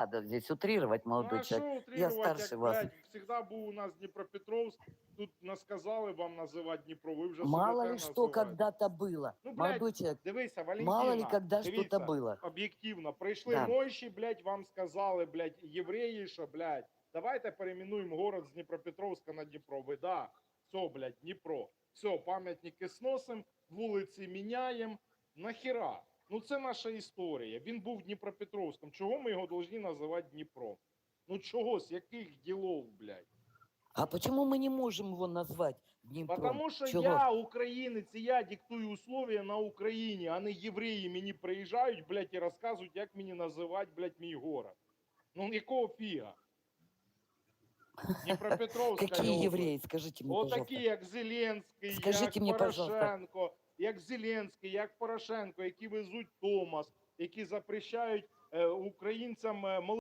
надо здесь утрировать, Ну, молодой що человек. утрирувати, старше як, вас. блядь, всегда був у нас Дніпропетровськ, тут насказали вам називати Дніпро, ви вже Мало ли что називаєте. когда-то было. Ну, блядь, Молодой человек, Дивися, Валентина, мало ли когда дивіться, что-то было. об'єктивно, прийшли Да. мойші, блядь, вам сказали, блядь, євреї, що, блядь, давайте перейменуємо город з Дніпропетровська на Дніпро. Ви, да, все, блядь, Дніпро. Все, пам'ятники сносим, вулиці міняємо. Нахіра? Ну це наша історія. Він був Дніпропетровським. Чого ми його повинні називати Дніпро? Ну чого, з яких ділов, блядь? А почему мы не можем его назвать Днепром? Потому що Чего? я українець, і я диктую условия на Україні, а не євреї мені приїжджають, блядь, і розказують, як мені називати, блядь, мій город. Ну якого фіга? Дніпропетровська Какие область. евреи? Скажите мне, Отакі, як Зеленський, Скажіть як мені, пожалуйста. Порошенко, як Зеленський, як Порошенко, які везуть Томас, які запрещають е, українцям е,